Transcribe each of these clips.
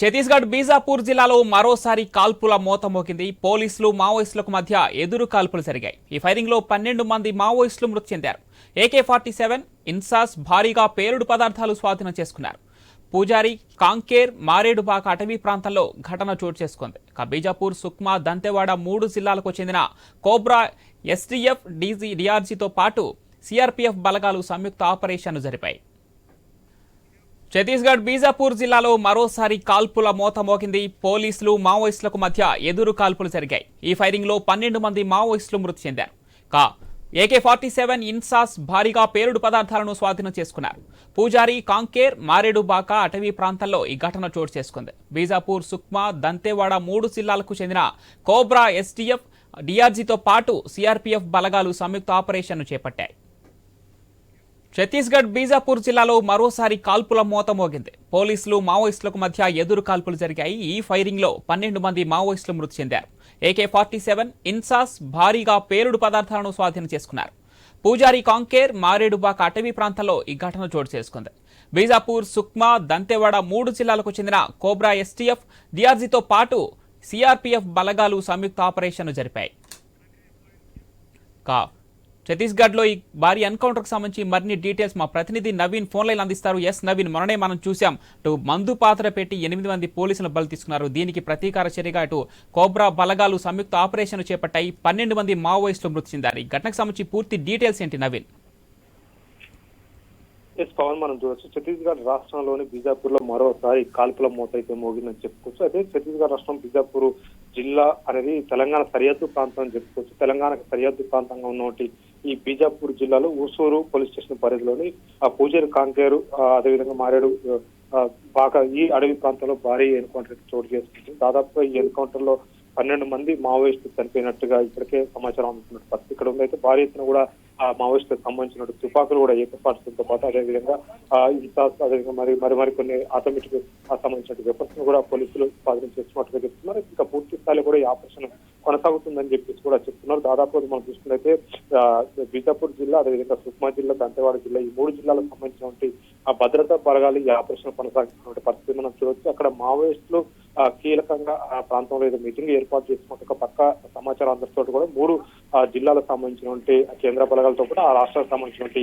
ఛత్తీస్గఢ్ బీజాపూర్ జిల్లాలో మరోసారి కాల్పుల మోత మోగింది. పోలీసులు మావోయిస్టులకు మధ్య ఎదురు కాల్పులు జరిగాయి. ఈ ఫైరింగ్లో పన్నెండు మంది మావోయిస్టులు మృతి చెందారు. ఏకే ఫార్టీ సెవెన్ ఇన్సాస్ భారీగా పేలుడు పదార్థాలు స్వాధీనం చేసుకున్నారు. పూజారి కాంకేర్ మారేడుబాక అటవీ ప్రాంతంలో ఘటన చోటు చేసుకుంది. ఇక బీజాపూర్ సుక్మా దంతెవాడ మూడు జిల్లాలకు చెందిన కోబ్రా ఎస్టీఎఫ్ డీజీ డిఆర్జీతో పాటు సిఆర్పీఎఫ్ బలగాలు సంయుక్త ఆపరేషన్ను జరిపాయి. ఛత్తీస్గఢ్ బీజాపూర్ జిల్లాలో మరోసారి కాల్పుల మోత మోగింది. పోలీసులు మావోయిస్టులకు మధ్య ఎదురు కాల్పులు జరిగాయి. ఈ ఫైరింగ్లో పన్నెండు మంది మావోయిస్టులు మృతి చెందారు. కా ఏకే ఫార్టీ సెవెన్ ఇన్సాస్ భారీగా పేలుడు పదార్థాలను స్వాధీనం చేసుకున్నారు. పూజారి కాంకేర్ మారేడుబాక అటవీ ప్రాంతాల్లో ఈ ఘటన చోటు చేసుకుంది. బీజాపూర్ సుక్మా దంతేవాడ మూడు జిల్లాలకు చెందిన కోబ్రా ఎస్టీఎఫ్ డిఆర్జీతో పాటు సిఆర్పీఎఫ్ బలగాలు సంయుక్త ఆపరేషన్ను చేపట్టాయి. ఛత్తీస్గఢ్ బీజాపూర్ జిల్లాలో మరోసారి కాల్పుల మోత మోగింది. పోలీసులు మావోయిస్టులకు మధ్య ఎదురు కాల్పులు జరిగాయి. ఈ ఫైరింగ్లో పన్నెండు మంది మావోయిస్టులు మృతి చెందారు. ఏకే ఫార్టీ సెవెన్ ఇన్సాస్ భారీగా పేలుడు పదార్థాలను స్వాధీనం చేసుకున్నారు. పూజారి కాంకేర్ మారేడుబాక అటవీ ప్రాంతంలో ఈ ఘటన చోటు చేసుకుంది. బీజాపూర్ సుక్మా దంతెవాడ మూడు జిల్లాలకు చెందిన కోబ్రా ఎస్టీఎఫ్ డిఆర్జీతో పాటు సిఆర్పీఎఫ్ బలగాలు సంయుక్త ఆపరేషన్ను జరిపాయి. కా ఛత్తీస్గఢ్లో ఈ భారీ ఎన్కౌంటర్కి సంబంధించి మరిన్ని డీటెయిల్స్ మా ప్రతినిధి నవీన్ ఫోన్ లైన్ అందిస్తారు. ఎస్ నవీన్ మొన్ననే మనం చూసాం ఇటు మందు పాత్ర పెట్టి ఎనిమిది మంది పోలీసులు బలి తీసుకున్నారు. దీనికి ప్రతీకార చర్యగా అటు కోబ్రా బలగాలు సంయుక్త ఆపరేషన్ చేపట్టాయి. పన్నెండు మంది మావోయిస్టులు మృతి చెందారు. ఈ ఘటనకు సంబంధించి పూర్తి డీటెయిల్స్ ఏంటి నవీన్? ఎస్ పవన్ మనం చూడొచ్చు. ఛత్తీస్గఢ్ రాష్ట్రంలోని బీజాపూర్లో మరోసారి కాల్పుల మూత అయితే మోగిందని చెప్పుకోవచ్చు. అదే ఛత్తీస్గఢ్ రాష్ట్రం బీజాపూర్ జిల్లా అనేది తెలంగాణ సరిహద్దు ప్రాంతం అని చెప్పుకోవచ్చు. తెలంగాణకు సరిహద్దు ప్రాంతంగా ఉన్నటువంటి ఈ బీజాపూర్ జిల్లాలో ఊసూరు పోలీస్ స్టేషన్ పరిధిలోని ఆ పూజారి కాంకేరు అదేవిధంగా మారేడు బాగా ఈ అడవి ప్రాంతంలో భారీ ఎన్కౌంటర్ చోటు చేసుకుంది. దాదాపుగా ఈ ఎన్కౌంటర్లో పన్నెండు మంది మావోయిస్టులు చనిపోయినట్టుగా ఇప్పటికే సమాచారం అందుతున్నట్టు పరిస్థితి. ఇక్కడ ఉందైతే భారీ ఎత్తున కూడా ఆ మావోయిస్టులకు సంబంధించిన తుపాకులు కూడా ఏకపరచడంతో పాటు అదేవిధంగా ఆ ఇన్సాస్ అదేవిధంగా మరి మరి మరి కొన్ని ఆటోమేటిక్ సంబంధించిన వెపన్స్ కూడా పోలీసులు స్వాధీనం చేస్తున్నట్టుగా చెప్తున్నారు. ఇంకా పూర్తి స్థాయిలో కూడా ఈ ఆపరేషన్ కొనసాగుతుందని చెప్పేసి కూడా చెప్తున్నారు. దాదాపు మనం చూసుకున్నైతే బీజాపూర్ జిల్లా అదేవిధంగా సుక్మా జిల్లా దంతేవాడ జిల్లా ఈ మూడు జిల్లాలకు సంబంధించినటువంటి ఆ భద్రతా బలగాలు ఈ ఆపరేషన్ కొనసాగుతున్నటువంటి పరిస్థితి మనం చూడొచ్చు. అక్కడ మావోయిస్టులు కీలకంగా ఆ ప్రాంతంలో ఏదో మీటింగ్ ఏర్పాటు చేసుకుంటే పక్క సమాచారం అందరితో కూడా మూడు జిల్లాలకు సంబంధించినటువంటి కేంద్ర బలగాలతో కూడా ఆ రాష్ట్రాలకు సంబంధించినటువంటి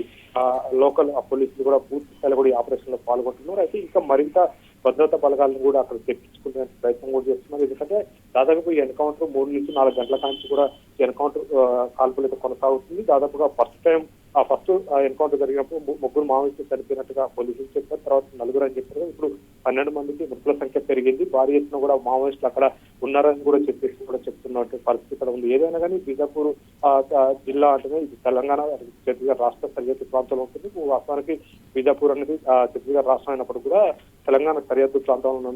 లోకల్ పోలీసులు కూడా పూర్తి స్థాయిలో కూడా ఈ ఆపరేషన్లో పాల్గొంటున్నారు. అయితే ఇంకా మరింత భద్రతా బలగాలను కూడా అక్కడ తెప్పించుకునే ప్రయత్నం కూడా చేస్తున్నారు. ఎందుకంటే దాదాపు ఎన్కౌంటర్ మూడు నుంచి నాలుగు గంటల కాంచి కూడా ఎన్కౌంటర్ కాల్పులు అయితే కొనసాగుతుంది. దాదాపుగా ఫస్ట్ టైం ఆ ఫస్ట్ ఎన్కౌంటర్ జరిగినప్పుడు ముగ్గురు మావోయిస్టులు చనిపోయినట్టుగా పోలీసులు చెప్పారు. తర్వాత నలుగురు అని చెప్పారు. ఇప్పుడు పన్నెండు మందికి మృతుల సంఖ్య పెరిగింది. భారీ ఎత్తున కూడా మావోయిస్టులు అక్కడ ఉన్నారని కూడా చెప్పేసి కూడా చెప్తున్నటువంటి పరిస్థితి ఇక్కడ ఉంది. ఏదైనా కానీ బీజాపూర్ జిల్లా అంటే ఇది తెలంగాణ ఛత్తీస్గఢ్ రాష్ట్ర సరిహద్దు ప్రాంతంలో ఉంటుంది. వాస్తవానికి బీజాపూర్ అనేది ఛత్తీస్గఢ్ రాష్ట్రం అయినప్పుడు కూడా తెలంగాణ సరిహద్దు ప్రాంతంలో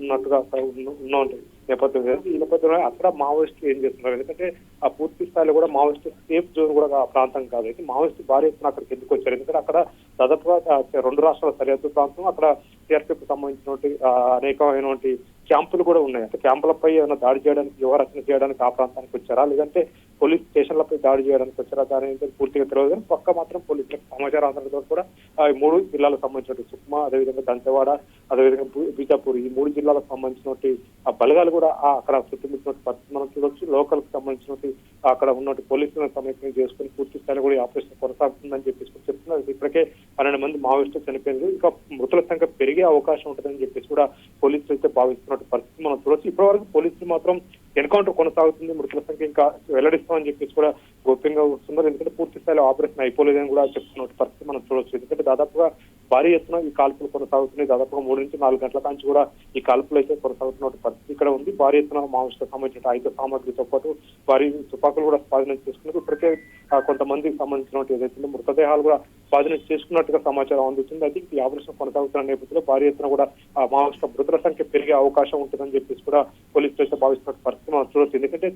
ఉన్నట్టుగా ఉన్న- నేపథ్యం ఈ నేపథ్యంలో అక్కడ మావోయిస్టులు ఏం చేస్తున్నారు? ఎందుకంటే ఆ పూర్తి స్థాయిలో కూడా మావోయిస్ట్ సేఫ్ జోన్ కూడా ఆ ప్రాంతం కాదు. అయితే మావోయిస్ట్ భారీ ఎత్తున అక్కడికి ఎందుకు వచ్చారు? ఎందుకంటే అక్కడ దాదాపుగా రెండు రాష్ట్రాల సరిహద్దు ప్రాంతం అక్కడ సిఆర్పీకి సంబంధించినటువంటి అనేకమైనటువంటి క్యాంపులు కూడా ఉన్నాయి. అంటే క్యాంపులపై ఏమైనా దాడి చేయడానికి యువరచన చేయడానికి ఆ ప్రాంతానికి వచ్చారా? లేదంటే పోలీస్ స్టేషన్లపై దాడి చేయడానికి వచ్చారా దాని పూర్తిగా తెలియదు. కానీ పక్క మాత్రం పోలీసులకు సమాచారం అందడంతో కూడా ఆ, ఈ మూడు జిల్లాలకు సంబంధించిన సుక్మా అదేవిధంగా దంతెవాడ అదేవిధంగా బీజాపూర్ ఈ మూడు జిల్లాలకు సంబంధించినటువంటి ఆ బలగాలు కూడా అక్కడ చుట్టుముట్టినటువంటి పరిస్థితి మనం చూడొచ్చు. లోకల్కు సంబంధించినటువంటి అక్కడ ఉన్నటువంటి పోలీసులను సమీక్షణ చేసుకుని పూర్తి స్థాయిలో కూడా ఈ ఆపరేషన్ కొనసాగుతుందని చెప్పేసి చెప్తున్నారు. ఇప్పటికే పన్నెండు మంది మావోయిస్టులు చనిపోయింది. ఇంకా మృతుల సంఖ్య పెరిగే అవకాశం ఉంటుందని చెప్పేసి కూడా పోలీసులు అయితే భావిస్తున్నట్టు పరిస్థితి మనం చూడొచ్చు. ఇప్పటి వరకు పోలీసులు మాత్రం ఎన్కౌంటర్ కొనసాగుతుంది మృతుల సంఖ్య ఇంకా వెల్లడిస్తామని చెప్పేసి కూడా గోప్యంగా వస్తున్నారు. ఎందుకంటే పూర్తి స్థాయిలో ఆపరేషన్ అయిపోలేదని కూడా చెప్తున్న పరిస్థితి మనం చూడవచ్చు. ఎందుకంటే దాదాపుగా భారీ ఎత్తున ఈ కాల్పులు కొనసాగుతున్నాయి. దాదాపుగా మూడు నుంచి నాలుగు గంటల కాంచి కూడా ఈ కాల్పులు అయితే కొనసాగుతున్న పరిస్థితి ఇక్కడ ఉంది. భారీ ఎత్తున మావోయిస్టులకు సంబంధించిన ఆయుధ సామాగ్రితో పాటు భారీ తుపాకులు కూడా స్వాధీనం చేసుకున్నారు. ఇప్పటికే కొంతమందికి సంబంధించినటువంటి ఏదైతే మృతదేహాలు కూడా స్వాధీనం చేసుకున్నట్టుగా సమాచారం అందుతుంది అది ఈ ఆపరేషన్ కొనసాగుతున్న నేపథ్యంలో భారీ ఎత్తున కూడా ఆ మావోయిస్టుల మృతుల సంఖ్య పెరిగే అవకాశం ఉంటుందని చెప్పేసి కూడా పోలీస్ స్టేషన్ భావిస్తున్న పరిస్థితి మనం చూడవచ్చు ఎందుకంటే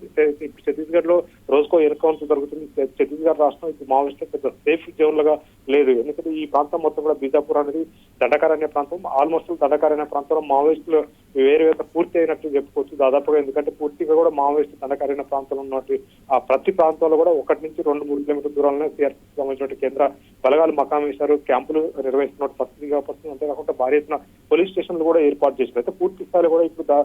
ఛత్తీస్గఢ్లో రోజుకో ఎన్కౌంటర్ జరుగుతుంది. ఛత్తీస్గఢ్ రాష్ట్రం ఇది మావోయిస్టులు పెద్ద సేఫ్ జోన్ లాగా లేదు. ఎందుకంటే ఈ ప్రాంతం మొత్తం కూడా బీజాపూర్ అనేది దండకార్ అనే ప్రాంతం. ఆల్మోస్ట్ దండకార్ అనే ప్రాంతంలో మావోయిస్టులు వేరువేత పూర్తి అయినట్టు చెప్పుకోవచ్చు. దాదాపుగా ఎందుకంటే పూర్తిగా కూడా మావోయిస్టు దండకారైన ప్రాంతంలో ఉన్నటువంటి ఆ ప్రతి ప్రాంతంలో కూడా ఒకటి నుంచి రెండు మూడు కిలోమీటర్ల దూరంలో సిఆర్పీ సంబంధించిన కేంద్ర బలగాలు మకాం వేశారు. క్యాంపులు నిర్వహిస్తున్నట్టు పరిస్థితిగా వస్తుంది అంతేకాకుండా భారీ ఎత్తున పోలీస్ స్టేషన్లు కూడా ఏర్పాటు చేశారు. అయితే పూర్తి స్థాయిలో కూడా ఇప్పుడు ద-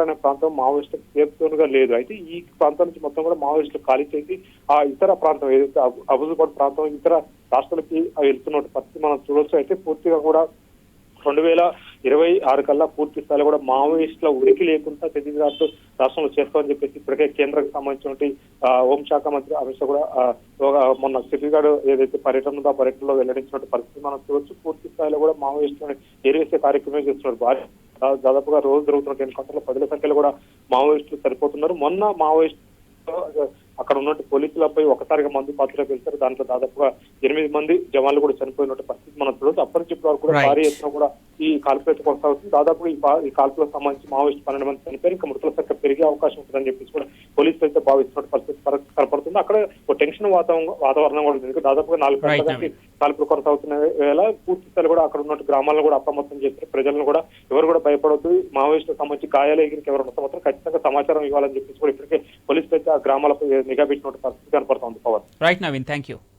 అనే ప్రాంతం మావోయిస్టు సేఫ్ జోన్గా లేదు. అయితే ఈ ప్రాంతం నుంచి మొత్తం కూడా మావోయిస్టులు ఖాళీ చేసి ఆ ఇతర ప్రాంతం ఏదైతే అబు- ప్రాంతం ఇతర రాష్ట్రాలకి వెళ్తున్నట్టు పరిస్థితి మనం చూడొచ్చు. అయితే పూర్తిగా కూడా రెండు వేల ఇరవై ఆరు కల్లా పూర్తి స్థాయిలో కూడా మావోయిస్టుల ఉనికి లేకుండా ఛత్తీస్గఢ్ రాష్ట్రంలో చేస్తామని చెప్పేసి ఇప్పటికే కేంద్రానికి సంబంధించినటువంటి హోంశాఖ మంత్రి అమిత్ షా కూడా మొన్న ఛత్తీస్గఢ్ ఏదైతే పర్యటన ఉందో ఆ పర్యటనలో వెల్లడించిన పరిస్థితి మనం చూడొచ్చు. పూర్తి స్థాయిలో కూడా మావోయిస్టులను ఎరివేసే కార్యక్రమం చేస్తున్నారు. భారీ దాదాపుగా రోజు జరుగుతున్న ఎన్కౌంటర్లో పదుల సంఖ్యలో కూడా మావోయిస్టులు సరిపోతున్నారు. మొన్న మావోయిస్టు అక్కడ ఉన్నట్టు పోలీసులపై ఒకసారిగా మందు పాత్ర వెళ్తారు దాంట్లో దాదాపుగా ఎనిమిది మంది జవాన్లు కూడా చనిపోయినట్టు పరిస్థితి మనం చూడొచ్చు అప్పటి నుంచి వరకు కూడా. భారీ ఎత్తున కూడా ఈ కాల్పులు కొనసాగుతుంది. దాదాపుగా ఈ కాల్పులకు సంబంధించి మావోయిస్ట్ పన్నెండు మంది చనిపోయారు. ఇంకా మృతుల సంఖ్య పెరిగే అవకాశం ఉంటుందని చెప్పేసి కూడా పోలీసులు అయితే భావిస్తున్న పరిస్థితి కనపడుతుంది. అక్కడ ఒక టెన్షన్ వాతావరణం వాతావరణం కూడా ఉంది. దాదాపుగా నాలుగు గంటల నుంచి కాల్పులు కొనసాగుతున్న వేళ పూర్తి స్థాయిలో కూడా అక్కడ ఉన్న గ్రామాలను కూడా అప్రమత్తం చేస్తారు ప్రజలను కూడా ఎవరు కూడా భయపడవద్దు మావోయిస్టులకు సంబంధించి గాయాలు ఎగిరికి ఎవరు మాత్రం ఖచ్చితంగా సమాచారం ఇవ్వాలని చెప్పేసి కూడా ఇప్పటికే పోలీసులు అయితే ఆ గ్రామాలపై మెగాబిట్ నోట్ పరిస్థితి కనపడుతోంది power right Naveen thank you